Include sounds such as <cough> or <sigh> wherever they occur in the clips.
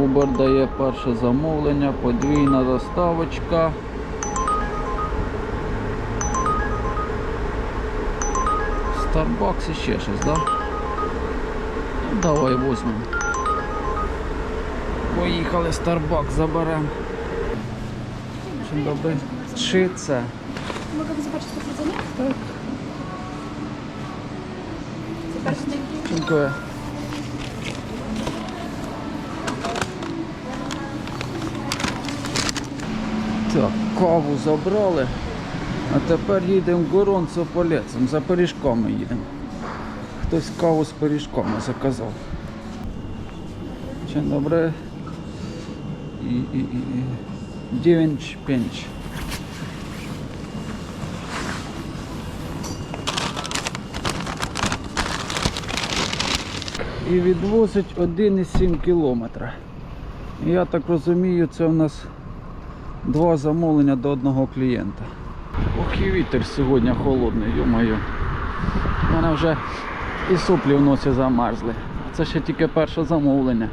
Uber дає перше замовлення, подвійна доставочка. Starbucks і ще щось, да? Ну, давай візьмемо. Поїхали Starbucks заберемо. Чим добре? Чи це? Zobaczyć potwierdzenie? Так. Zobaczcie. Дякую. Так, каву забрали. А тепер їдемо горонцо полецем. За пиріжками їдемо. Хтось каву з пиріжками заказав. Dzień dobry. I, i, i, i 9, 5. І відвозить 1,7 кілометра. Я так розумію, це у нас два замовлення до одного клієнта. Ох і вітер сьогодні холодний, йо-моє. У мене вже і соплі в носі замерзли. Це ще тільки перше замовлення.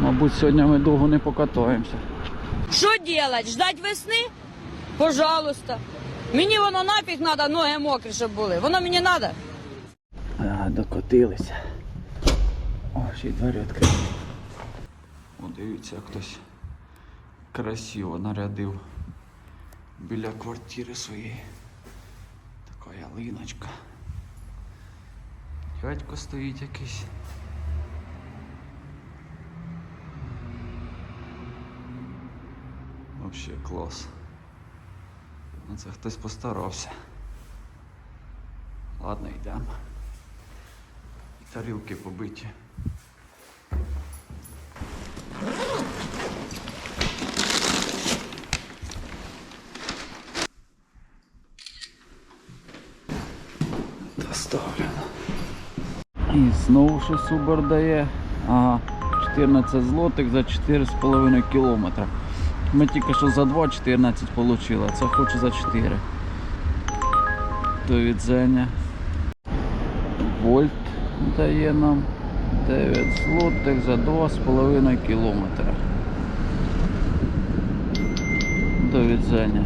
Мабуть, сьогодні ми довго не покатаємося. Що делать? Ждать весни? Пожалуйста. Мені воно нафіг треба, ноги мокрі, щоб були. Воно мені треба. А, докотилися. О, ще й двері відкриті. О, дивіться, хтось красиво нарядив біля квартири своєї. Така ялиночка. Дядько стоїть якийсь. Вообще клас. Ну це хтось постарався. Ладно, йдемо. Тарілки побиті. Доставлено. І знову щось Uber дає. Ага, 14 злотих за 4,5 кілометра. Ми тільки що за 2,14 отримали, це хочу за 4. До відзення. Вольт дає нам 9 злотих за 2,5 кілометра. До відзення.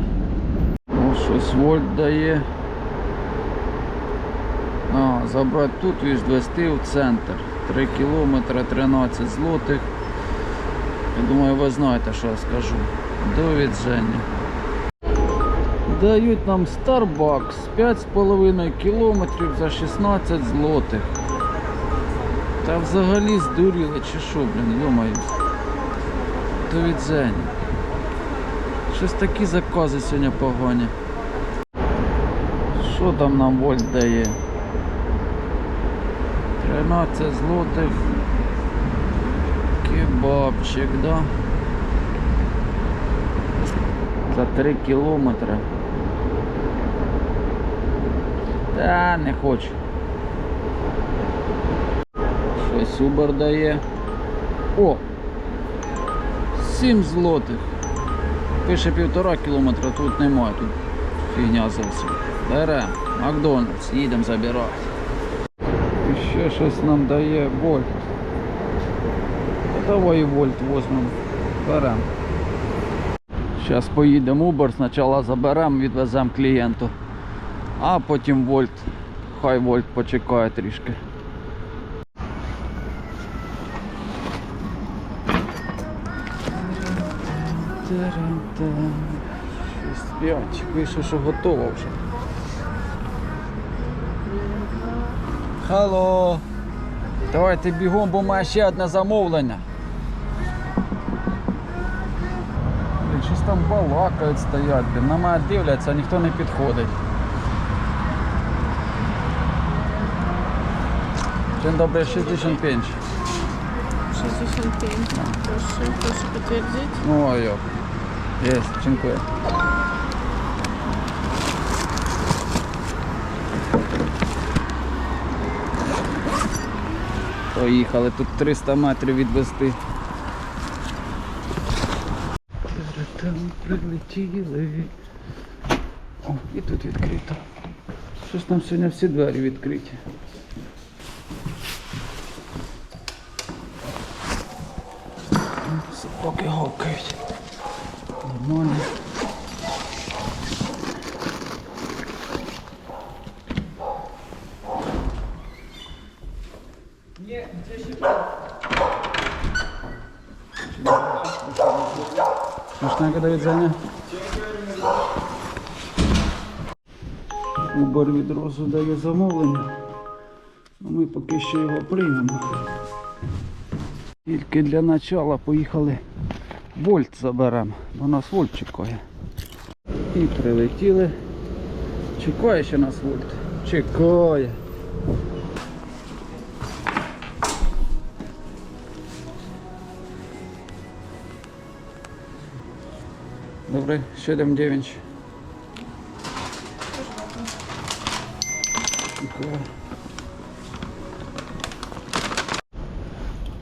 О, щось вольт дає. Забрати тут і відвести в центр. 3 кілометри 13 злотих. Я думаю, ви знаєте, що я скажу. До відження. Дають нам Starbucks 5,5 кілометрів за 16 злотих. Та взагалі здуріли чи що, блін, йомаю. До відження. Щось такі закази сьогодні погані. Що там нам вольт дає? 13 злотих. Кебабчик, да? За 3 кілометри. Та не хочу. Щось Uber дає. О! 7 злотих. Пише півтора кілометра, тут немає, тут фігня зовсім. Берем, Макдональдс, їдемо забирати. Ще щось нам дає вольт. Давай вольт візьмемо. Беремо. Зараз поїдемо Uber, спочатку заберемо, відвеземо клієнту, а потім вольт. Хай вольт почекає трішки. Та-рам-там. 6-5. Пише, що готово вже. Алло. Давайте бігом, бо має ще одне замовлення. Блін, щось там балакають, стоять, блін. На мене дивляться, а ніхто не підходить. Dzień dobry, 65. 65. Proszę, proszę potwierdzić. O, jo. Jest, dziękuję. Поїхали, тут 300 метрів відвести. Там прилетіли. О, і тут відкрито. Щось там сьогодні всі двері відкриті. Собаки гавкають. Нормально. Смачненько до відзення. Убор відразу дає замовлення. Ну, Ми поки що його приймемо. Тільки для начала поїхали вольт заберемо, бо нас вольт чекає. І прилетіли. Чекає ще нас вольт. Чекає. Добре, 7-9. Чекає.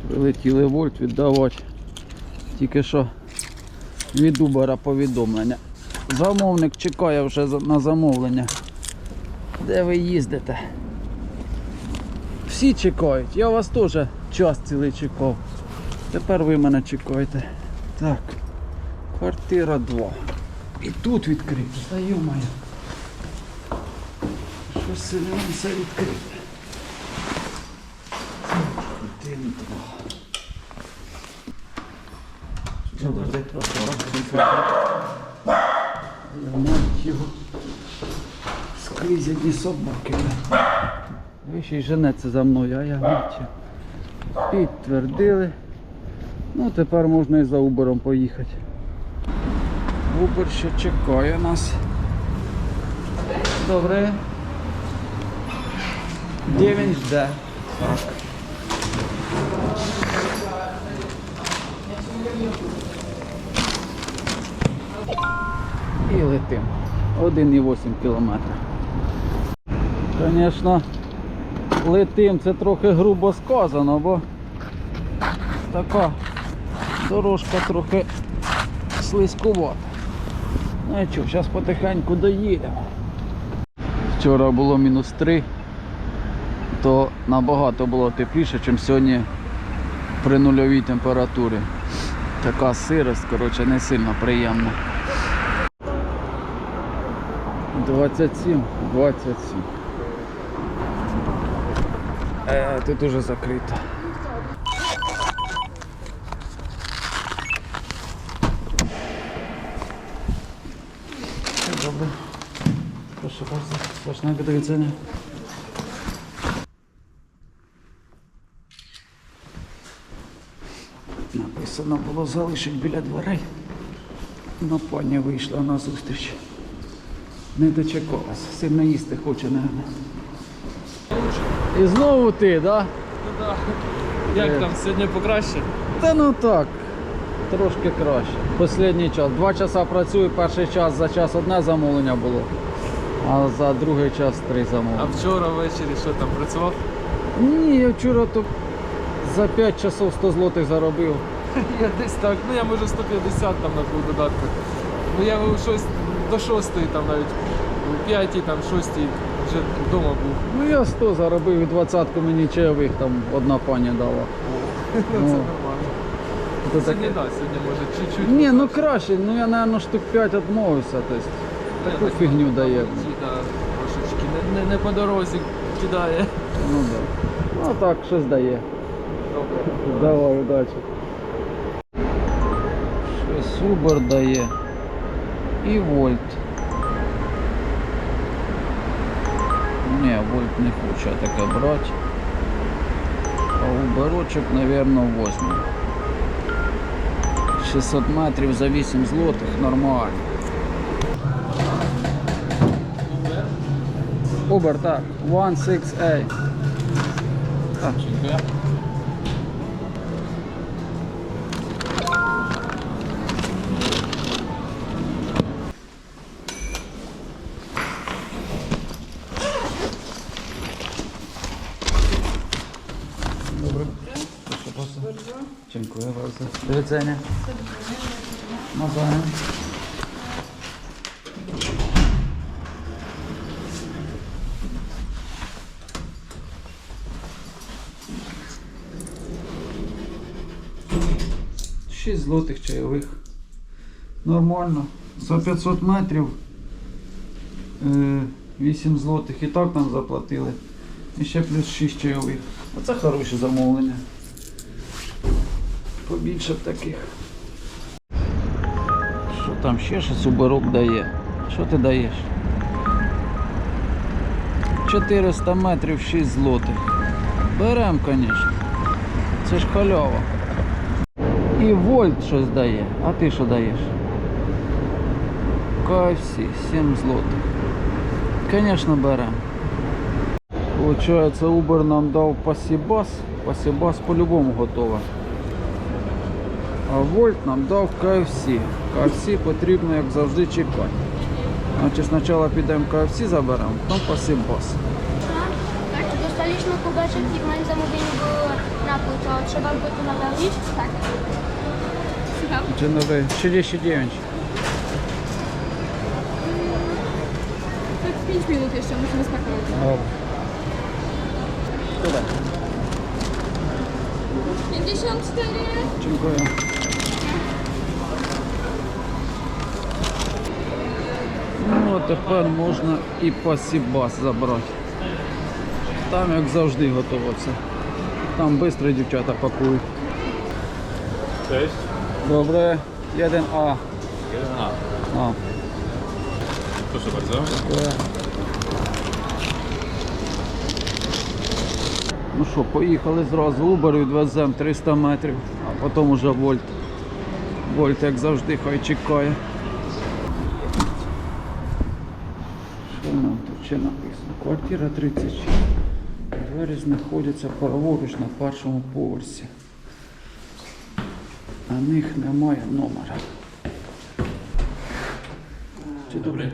Прилетіли вольт віддавати. Тільки що від Убера повідомлення. Замовник чекає вже на замовлення. Де ви їздите? Всі чекають. Я вас теж час цілий чекав. Тепер ви мене чекаєте. Так. Квартира 2. І тут відкрито. Та йомаю. Що сильно все відкрите. Один. Скрізь одні собаки. Ви ще й женеться за мною, а я мать. Підтвердили. Ну тепер можна і за Убером поїхати. Убер ще чекає нас. Добре. Де він жде? І летим. 1,8 кілометра. Звісно, летим це трохи грубо сказано, бо така дорожка трохи слизькувата. Ну і що, зараз потихеньку доїдемо. Вчора було мінус 3, то набагато було тепліше, ніж сьогодні при нульовій температурі. Така сирость, коротше, не сильно приємна. 27, 27. Е, тут уже закрито. Добре. Прошу. Смачного до widzenia. Написано було залишить біля дверей. Но пані вийшла на зустріч. Не дочекалась. Сильно їсти хоче, напевно. І знову ти, так? Да? Ну да. Як там сьогодні покраще? Та ну так, трошки краще. Послідній час. Два часа працюю, перший час за час одне замовлення було, а за другий час три замовлення. А вчора ввечері що там працював? Ні, я вчора то за 5 часов 100 злотих заробив. <laughs> Я десь так, ну я може 150 там на був додатках. Ну я щось до 6 там навіть у 5 там 6 вже вдома був. Ну я 100 заробив і 20 мені чайових там одна пані дала. <laughs> Це Ну, нормально. то Сьогодні таке. да, сьогодні може чуть-чуть. Ні, ну краще, ну я, напевно, штук 5 відмовився. Тобто, таку так, фігню дає. ті, да, трошечки не, не, не по дорозі кидає. Ну да. Ну так, щось дає. Добре. Давай, удачі. Щось Uber дає. І Вольт. Ні, Вольт не хоче таке брати. А Уберочок, напевно, 8. 600 метрів за 8 злотих нормально. Uber, так. 16A. Так. Злотих чайових. Нормально. За 500 метрів е, 8 злотих. І так нам заплатили. І ще плюс 6 чайових. Оце хороше замовлення. Побільше б таких. Що там ще щось уборок дає? Що ти даєш? 400 метрів 6 злотих. Берем, звісно. Це ж халява. І вольт щось дає. А ти що даєш? KFC 7 злотих. Звісно, берем. Получається, Uber нам дав пасібас. Пасібас по-любому готова. А вольт нам дав KFC. KFC потрібно, як завжди, чекати. Значить, спочатку підемо KFC заберемо, потім пасібас. Dostaliśmy kubeczek i moim zamówieniu był napój, to trzeba by to napełnić? Tak. Dzień dobry, 39. Tak 5 minut jeszcze, musimy spakować. Dobra. Tyle. 54! Dziękuję. Ну, а тепер можна і пасібас забрати. Там, як завжди, готово все. Там швидко дівчата пакують. Cześć. Добре, 1А. A. А, Proszę bardzo. дякую. Ну що, поїхали зразу. Uber відвеземо 300 метрів, а потім уже Вольт. Вольт, як завжди, хай чекає. Що нам тут ще написано? Квартира 36. Двері знаходяться праворуч на першому поверсі. На них немає номера. Чи добре?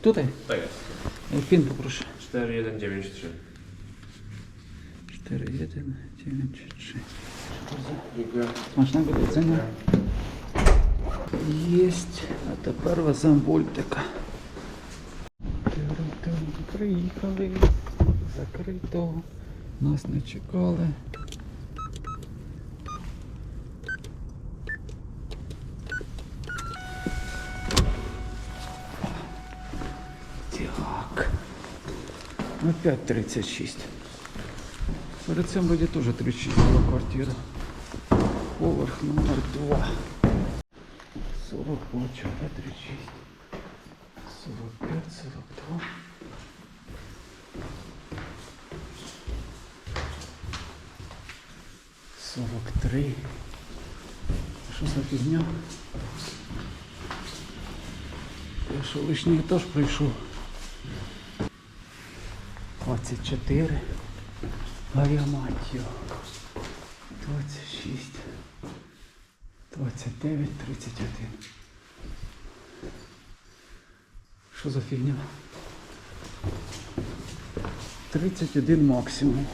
Тут? Jest. Пін попрошу. 4193. 4, 1, 9, 3. Dziękuję. Смачного. Єсть. А тепер веземо вольтика. Приїхали. Закрито. Нас не чекали. Так. Опять 36. Перед цим вроді теж 36 була квартира. Поверх номер 2. 40 получає 36. 45, 42. Сорок три. Що за фігня? Я що лишній етаж прийшов. 24. А я мать його. 26. 29, 31. Що за фігня? 31 максимум.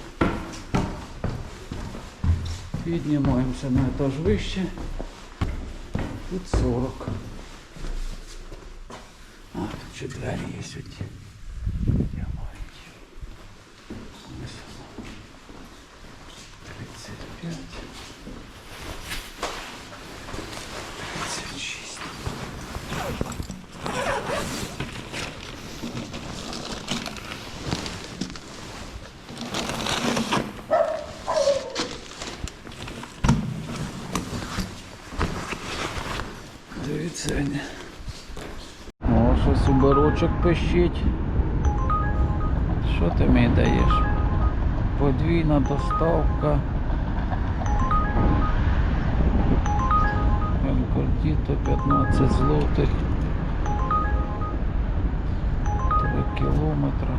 Піднімаємося на етаж вище. Тут 40. А, тут ще двері є сьогодні. Я маю. Ось воно. 35. 36. Дивіться. Аня. О, щось уборочок пищить. Що ти мені даєш? Подвійна доставка. Елькордіто 15 злотих. 3 кілометри.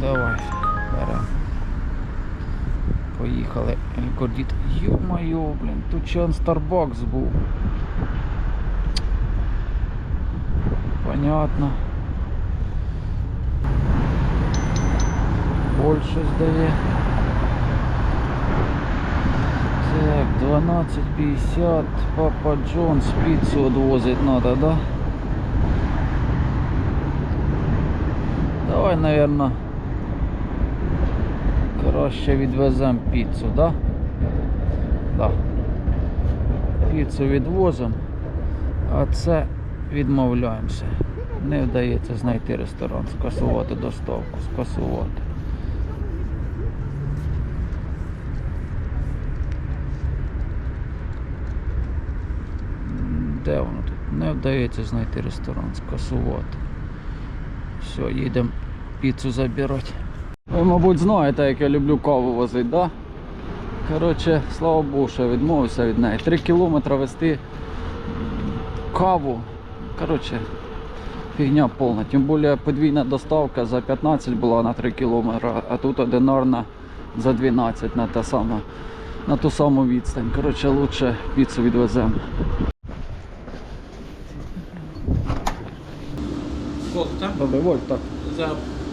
Давай, берем. Поїхали. Елькордіт. Йо-моє, блін, тут он Starbucks був. Понятно. Польща здає. Так, 12.50. Папа Джонс піцу відвозить надо, да? Давай, наверное, краще відвеземо піцу, да? Да. Піцу відвозимо, а це відмовляємося. Не вдається знайти ресторан, скасувати доставку, скасувати. Де воно тут? Не вдається знайти ресторан, скасувати. Все, їдемо піцу забирати. Ви, мабуть, знаєте, як я люблю каву возити, да? Коротше, слава Богу, що я відмовився від неї. Три кілометри вести каву. Коротше, фігня повна. Тим більше подвійна доставка за 15 була на 3 кілометри, а тут одинарна за 12 на, та сама, на ту саму відстань. Коротше, лучше піцу відвеземо. Там? Добре, вот так. За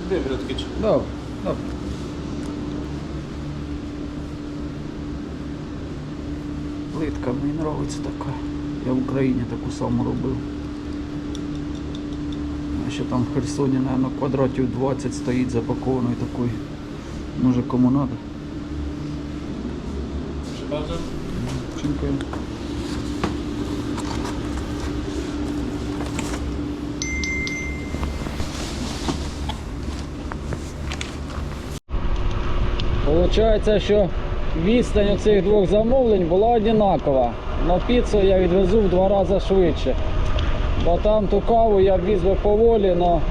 вибритки. Добре, добре. Плитка мені подобається така. Я в Україні таку саму робив. Ще там в Херсоні, мабуть, квадратів 20 стоїть запакованої такої. Може кому треба. Получається, що відстань цих двох замовлень була однакова. Но піцу я відвезу в два рази швидше. Бо там ту каву я віз би поволі, но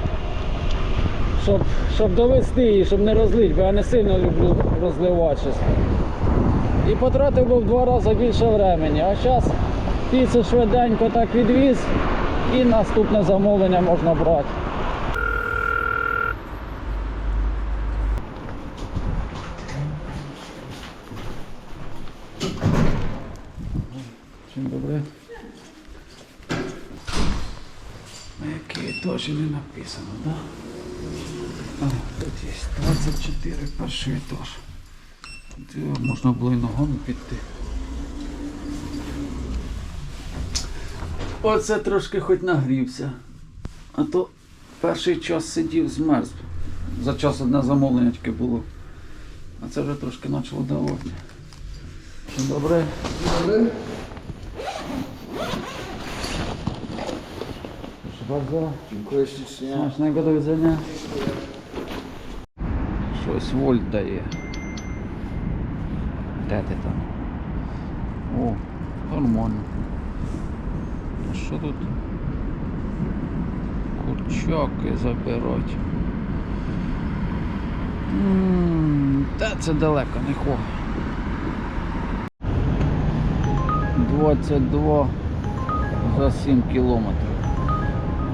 щоб, щоб довести її, щоб не розлити, бо я не сильно люблю розливати щось. І потратив би в два рази більше времени. А зараз піцу швиденько так відвіз і наступне замовлення можна брати. Всім добре. Який теж не написано, так? Да? Тут є 24 перший етаж. Тут можна було і ногами піти. Оце трошки хоч нагрівся. А то перший час сидів змерз. За час одне замовлення тільки було. А це вже трошки почало давати. Добре? Добре. Bardzo. Dziękuję ślicznie. Smacznego do widzenia. Щось вольт дає. Де ти там? О, нормально. А що тут? Курчаки забирать. Та це далеко, не хо. 22 за 7 кілометрів.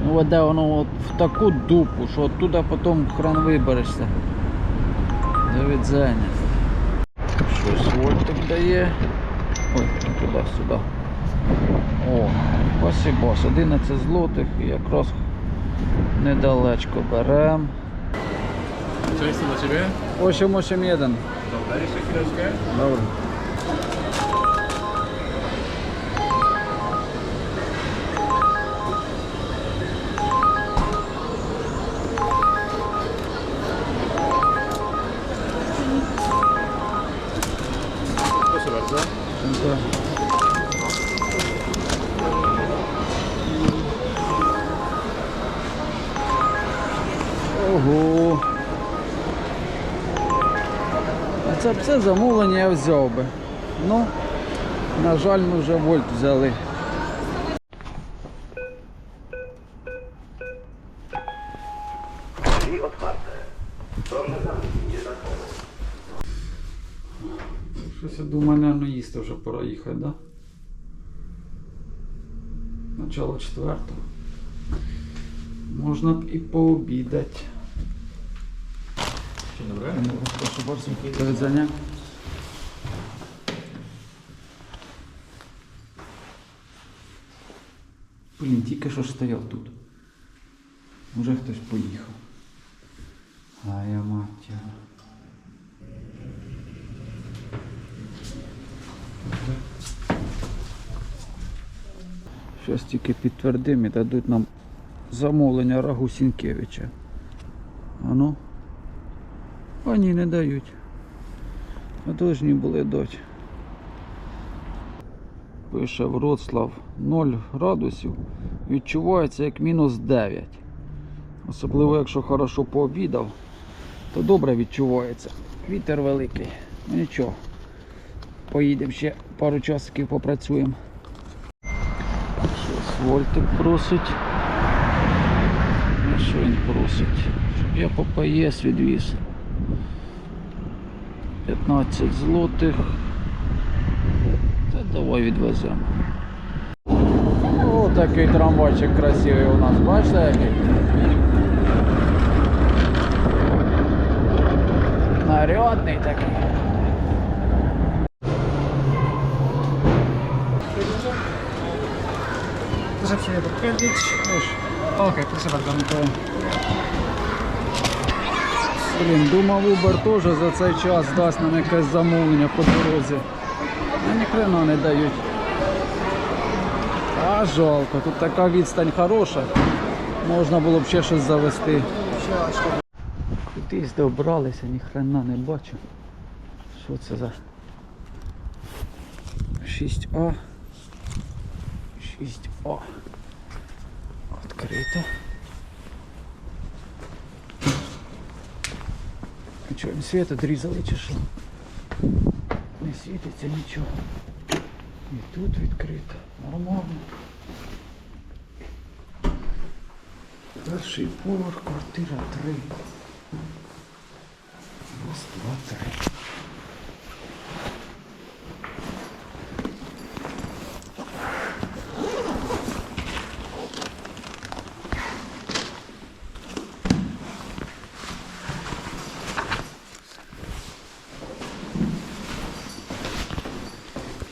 Ну, от де воно от в таку дупу, що оттуда потім хран виберешся. До відзення. Щось вольтик дає. Ой, не туди, сюди. О, спасибо, 11 злотих і якраз недалечко берем. Co jest to dla Ciebie? 881. Dobra, jeszcze chwileczkę. Добре. Я взяв би. Ну, на жаль, ми вже вольт взяли. Щось я думаю, наверное, їсти вже пора їхати, да? Начало четвертого. Можна б і пообідати. Прошу bardzo. До Блін, тільки що ж стояв тут. Уже хтось поїхав. А я мать. Щось тільки підтвердимо і дадуть нам замовлення Рагу Сінкевича. А ну. А ні, не дають. А должні були дати. Пише Вроцлав 0 градусів. Відчувається як мінус 9. Особливо, якщо хорошо пообідав, то добре відчувається. Вітер великий. Ну нічого. Поїдемо ще пару часиків попрацюємо. Щось Вольтик просить. Що він просить? Щоб я по ПАЄС відвіз. 15 злотих. Давай відвеземо. О, такий трамвайчик красивий у нас, бачите який? Нарядний такий. Proszę sobie potwierdzić. Już. Okej, proszę bardzo. Блін, думав Uber теж за цей час дасть нам якесь замовлення по дорозі. А ні хрена не дають. А жалко, тут така відстань хороша. Можна було б ще щось завести. Кудись добралися, ні хрена не бачу. Що це за 6А. 6А. Відкрито. А що, їм світ одрізали чи? Не світиться нічого. І тут відкрито. Нормально. Перший поверх, квартира 3. Раз, два, три.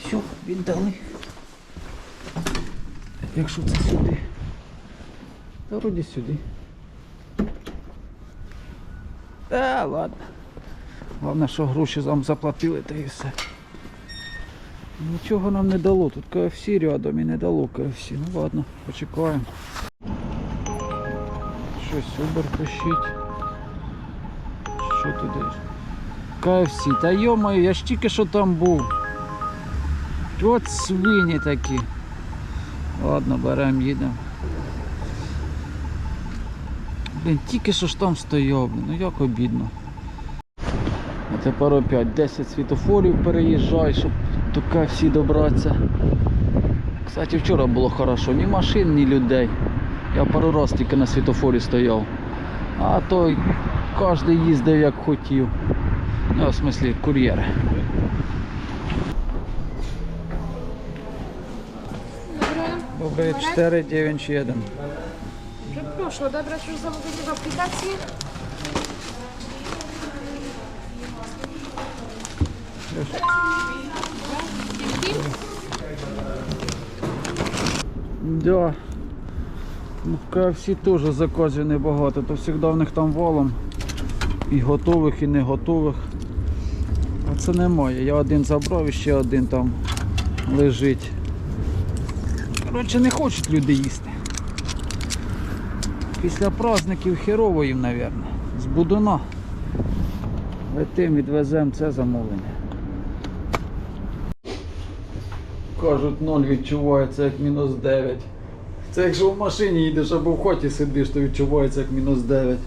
Все, віддали. Якщо це сюди. Та вроді сюди. Та ладно. Головне, що гроші нам заплатили, та і все. Нічого нам не дало. Тут КФС рядом і не дало КФС. Ну ладно, почекаємо. Щось Uber пишіть. Що туди? КФС. Та йомаю, я ж тільки що там був. От свині такі. Ладно, беремо, їдемо. Блін, тільки що ж там стояв, ну як обідно. А тепер опять 10 світофорів переїжджай, щоб до КФС добратися. Кстати, вчора було хорошо, ні машин, ні людей. Я пару раз тільки на світофорі стояв. А то кожен їздив як хотів. Ну, в смислі, кур'єри. Добре, 4, 9 чи 1. Proszę odebrać już zamówienie w aplikacji. Да. Ну, в КФС теж заказів небагато, то завжди в них там валом. І готових, і не готових. А це немає. Я один забрав і ще один там лежить. Коротше, не хочуть люди їсти. Після праздників херово їм, мабуть. З будуна. Летим, відвеземо це замовлення. Кажуть, ноль відчувається як мінус 9. Це якщо в машині їдеш або в хоті сидиш, то відчувається як мінус 9.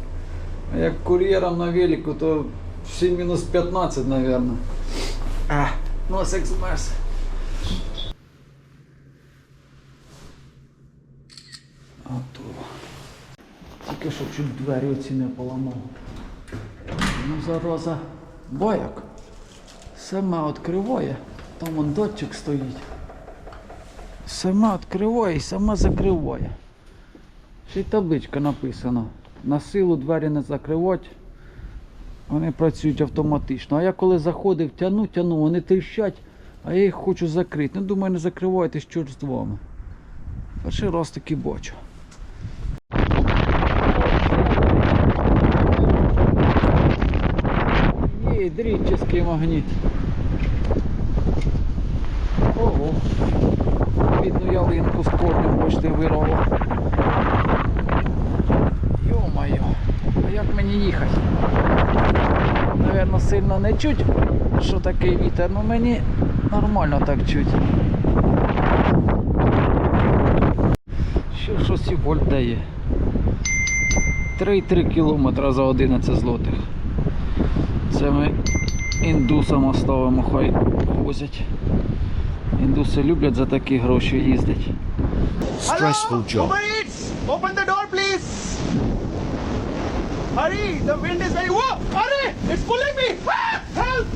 А як кур'єром на велику, то всі мінус 15, мабуть. А, носик змерз. Готово. Тільки що чуть двері оці не поламав. Ну, зараза, бояк. Сама відкриває, там вон датчик стоїть. Сама відкриває і сама закриває. Ще й табличка написана. На силу двері не закривати. Вони працюють автоматично. А я коли заходив, тяну, тяну, вони тріщать, а я їх хочу закрити. Ну, думаю, не закривайтесь, чорт з вами. Перший раз таки бачу. Дрічний магніт. Ого. Бідну ялинку з корнем почти вирвало. Йо-моє, а як мені їхати? Наверно, сильно не чуть, що такий вітер, але мені нормально так чуть. Ще щось і вольт дає. 3,3 кілометра за 11 злотих. Це ми індусам оставимо, хай возять. Індуси люблять за такі гроші їздити. Stressful job. Open the door, please! Hurry! The wind is very... Whoa! Hurry! It's pulling me! Ah! Help!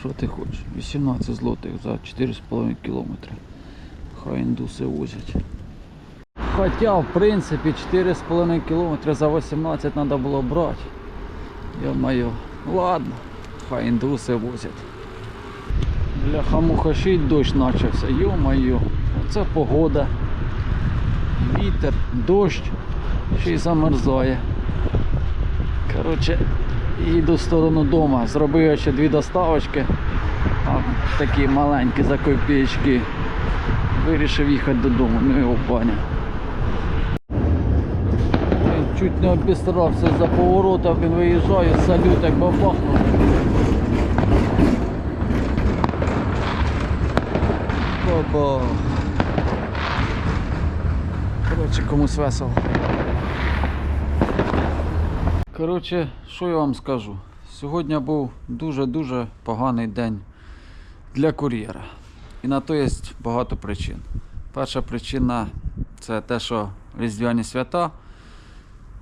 Що ти хочеш? 18 злотих за 4,5 кілометри. Хай індуси возять. Хоча, в принципі, 4,5 кілометри за 18 треба було брати. Йо-моє. Ладно, хай індуси возять. Бляха муха ще й дощ почався. Йо-моє. Оце погода. Вітер, дощ, ще й замерзає. Коротше, їду в сторону дома. Зробив я ще дві доставочки. А, такі маленькі за копійки. Вирішив їхати додому, ну його баня. Чуть не обістрався за поворотом, він виїжджає, салют як бабахнув. Баба. Коротше, комусь весело. Коротше, що я вам скажу? Сьогодні був дуже-дуже поганий день для кур'єра. І на то є багато причин. Перша причина це те, що різдвяні свята.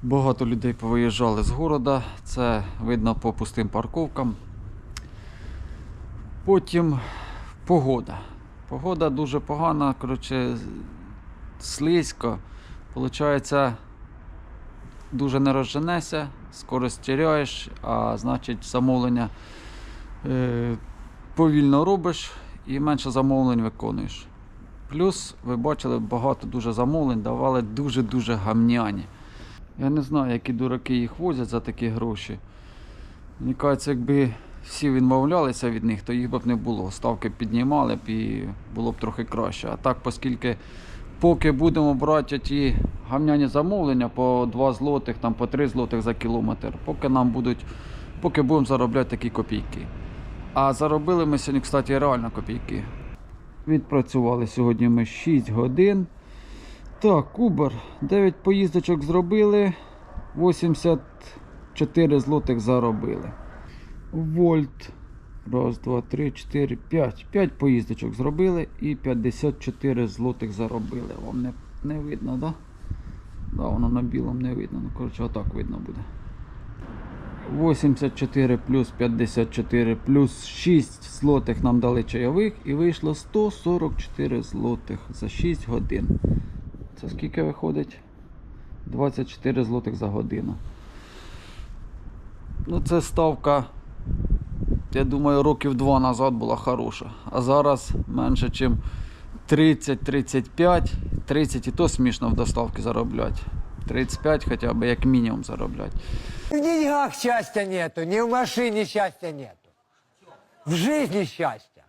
Багато людей повиїжджали з города, це видно по пустим парковкам. Потім погода. Погода дуже погана, коротше, слизько. Получається, дуже не розженешся, скорость теряєш, а значить замовлення е, повільно робиш і менше замовлень виконуєш. Плюс ви бачили, багато дуже замовлень давали дуже-дуже гамняні. Я не знаю, які дураки їх возять за такі гроші. Мені кажеться, якби всі відмовлялися від них, то їх б не було. Ставки піднімали б і було б трохи краще. А так, оскільки поки будемо брати ті гамняні замовлення по 2 злотих, там по 3 злотих за кілометр, поки нам будуть, поки будемо заробляти такі копійки. А заробили ми сьогодні, кстати, реально копійки. Відпрацювали сьогодні ми 6 годин. Так, Uber, 9 поїздочок зробили, 84 злотих заробили. Вольт. Раз, два, три, чотири, п'ять. П'ять поїздочок зробили і 54 злотих заробили. Вам не, не видно, так? Да? Да, воно на білому не видно. Ну, коротше, отак видно буде. 84 плюс 54 плюс 6 злотих нам дали чайових і вийшло 144 злотих за 6 годин. Це скільки виходить? 24 злотих за годину. Ну, це ставка, я думаю, років два назад була хороша. А зараз менше, ніж 30-35, 30 і то смішно в доставки заробляти. 35 хоча б як мінімум заробляти. В деньгах счастья нету, ни в машине счастья нету. В жизни счастья.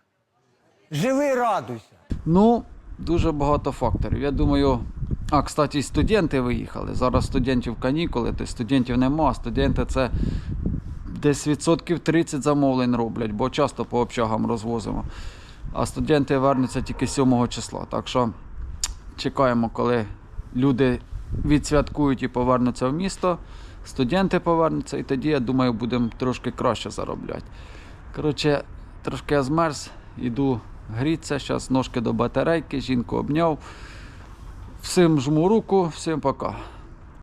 Живи, радуйся. Ну, дуже багато факторів. Я думаю, а, кстати, студенти виїхали. Зараз студентів канікули, то студентів нема. Студенти це десь відсотків 30 замовлень роблять, бо часто по общагам розвозимо. А студенти вернуться тільки 7 числа. Так що чекаємо, коли люди відсвяткують і повернуться в місто. Студенти повернуться, і тоді, я думаю, будемо трошки краще заробляти. Коротше, трошки я змерз, іду грітися, зараз ножки до батарейки, жінку обняв. Всім жму руку, всім пока.